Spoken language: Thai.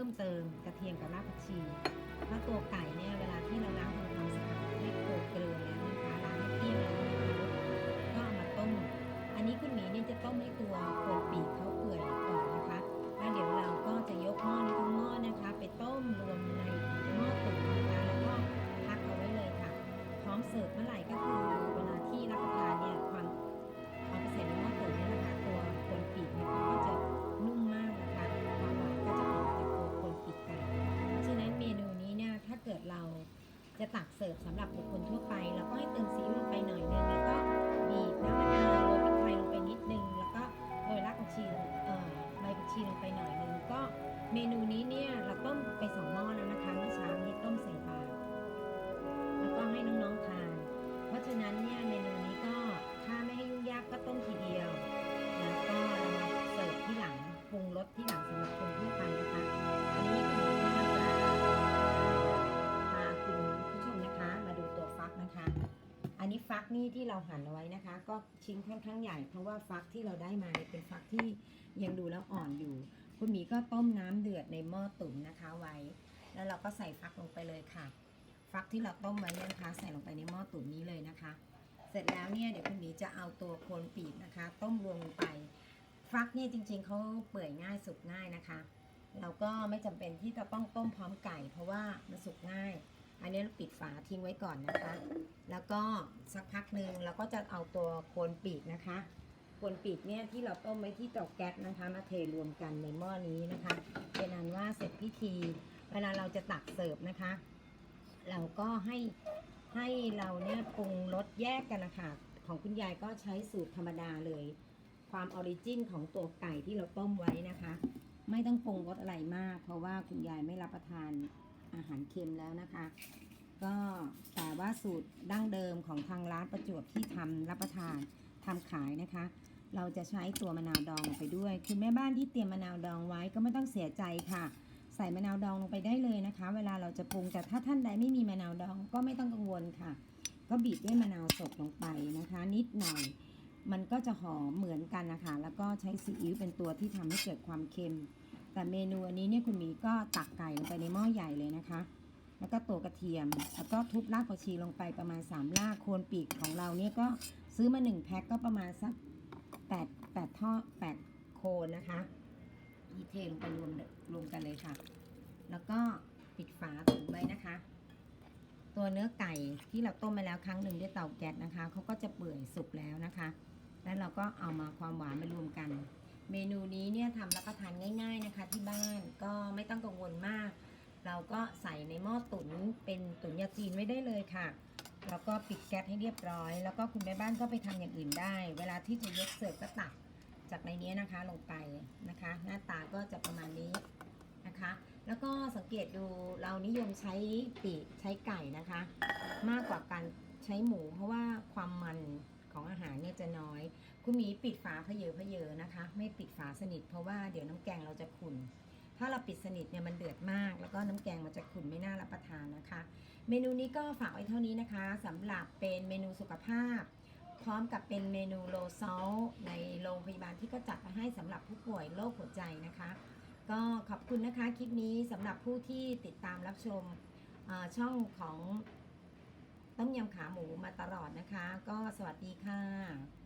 เทียมเพิ่มเติมกระเทียมกับรากผักชีเพราะตัวไก่เนี่ยเวลาที่เราล้างทำความสะอาดให้โขลกเกลือแล้วนะคะล้างให้เกลี้ยงแล้วนะคะก็เอามาต้ม อันนี้คุณหมีเนี่ยจะต้มให้ตัวโคนปีกเขาเปื่อยก่อนนะคะแล้วเดี๋ยวเราก็จะยกหม้อนี้ทั้งหม้อนะคะ ไปต้มรวมในหม้อตุ๋นนะคะแล้วก็พักเอาไว้เลยค่ะ พร้อมเสิร์ฟเมื่อไหร่ก็คือ ตักเสิร์ฟสำหรับบุคคลทั่วไป แล้วก็ให้เติมซีอิ๊วลงไปหน่อยนึงแล้วก็บีบน้ำมะนาวโรยพริกไทยลงไปนิดนึงแล้วก็โรยรากผักชีเอ่อใบผักชีลงไปหน่อยนึงก็เมนูนี้เนี่ยเราต้มไปสอง นี้ฟักนี่ที่เราหั่นเอาไว้นะคะ ก็ชิ้นค่อนข้างใหญ่ เพราะว่าฟักที่เราได้มาเนี่ยเป็นฟักที่ยังดูแล้วอ่อนอยู่ คุณหมีก็ต้มน้ำเดือดในหม้อตุ๋นนะคะไว้ แล้วเราก็ใส่ฟักลงไปเลยค่ะ ฟักที่เราต้มไว้นี่นะคะ ใส่ลงไปในหม้อตุ๋นนี้เลยนะคะ เสร็จแล้วเนี่ยเดี๋ยวคุณหมีจะเอาตัวโคนปีกนะคะ ต้มรวมลงไป ฟักเนี่ยจริง ๆเขาเปื่อยง่ายสุกง่ายนะคะ เราก็ไม่จำเป็นที่จะต้องต้มพร้อมไก่ เพราะว่ามันสุกง่าย อันนี้เราปิดฝาทิ้งไว้ก่อนนะคะ แล้วก็สักพักหนึ่งเราก็จะเอาตัวโคนปีกนะคะโคนปีกเนี่ยที่เราต้มไว้ที่เตาแก๊สนะคะ มาเทรวมกันในหม้อนี้นะคะ เป็นอันว่าเสร็จพิธี เวลาเราจะตักเสิร์ฟนะคะ เราก็ให้ให้เราเนี่ยปรุงรสแยกกันนะคะของคุณยายก็ใช้สูตรธรรมดาเลย ความออริจินของตัวไก่ที่เราต้มไว้นะคะ ไม่ต้องปรุงรสอะไรมาก เพราะว่าคุณยายไม่รับประทาน อาหารเค็มแล้วนะคะ ก็แต่ว่าสูตรดั้งเดิมของทางร้านประจวบที่ทำรับประทานทำขายนะคะ เราจะใช้ตัวมะนาวดองไปด้วยคุณแม่บ้านที่เตรียมมะนาวดองไว้ก็ไม่ต้องเสียใจค่ะ ใส่มะนาวดองลงไปได้เลยนะคะ เวลาเราจะปรุงแต่ถ้าท่านใดไม่มีมะนาวดองก็ไม่ต้องกังวลค่ะ ก็บีบด้วยมะนาวสดลงไปนะคะ นิดหน่อยมันก็จะหอมเหมือนกันนะคะ แล้วก็ใช้ซีอิ๊วเป็นตัวที่ทำให้เกิดความเค็ม แต่เมนูอันนี้เนี่ยคุณหมีก็ตักไก่ลงไปในหม้อใหญ่เลยนะคะ แล้วก็ตัวกระเทียม แล้วก็ทุบรากผักชีลงไปประมาณ3รากโคนปีกของเราเนี่ยก็ซื้อมา1แพ็คก็ประมาณสัก8 8ท่อ8โคนนะคะยีเทลงไปรวมรวมกันเลยค่ะ แล้วก็ปิดฝาถุงไว้นะคะ ตัวเนื้อไก่ที่เราต้มไปแล้วครั้งหนึ่งด้วยเตาแก๊สนะคะเขาก็จะเปื่อยสุกแล้วนะคะ แล้วเราก็เอามาความหวานมารวมกัน เมนูนี้เนี่ยทำรับประทานง่าย ๆนะคะ ที่บ้านก็ไม่ต้องกังวลมาก เราก็ใส่ในหม้อตุ๋นเป็นตุ๋นยาจีนไว้ได้เลยค่ะ แล้วก็ปิดแก๊สให้เรียบร้อย แล้วก็คุณแม่บ้านก็ไปทำอย่างอื่นได้ เวลาที่จะยกเสิร์ฟก็ตักจากในนี้นะคะลงไปนะคะ หน้าตาก็จะประมาณนี้นะคะ แล้วก็สังเกตดูเรานิยมใช้ปีกใช้ไก่นะคะ มากกว่าการใช้หมูเพราะว่าความมัน ของอาหารเนี่ยจะน้อย คุณหมีปิดฝาเพเยอเพเยอนะคะ ไม่ปิดฝาสนิทเพราะว่าเดี๋ยวน้ำแกงเราจะขุ่น ถ้าเราปิดสนิทเนี่ยมันเดือดมาก แล้วก็น้ำแกงมันจะขุ่นไม่น่ารับประทานนะคะ เมนูนี้ก็ฝากไว้เท่านี้นะคะสำหรับเป็นเมนูสุขภาพ พร้อมกับเป็นเมนูโลซอลในโรงพยาบาลที่ก็จัดมาให้สำหรับผู้ป่วยโรคหัวใจนะคะ ก็ขอบคุณนะคะคลิปนี้สำหรับผู้ที่ติดตามรับชมช่องของ ต้มยำขาหมูมาตลอดนะคะ ก็สวัสดีค่ะ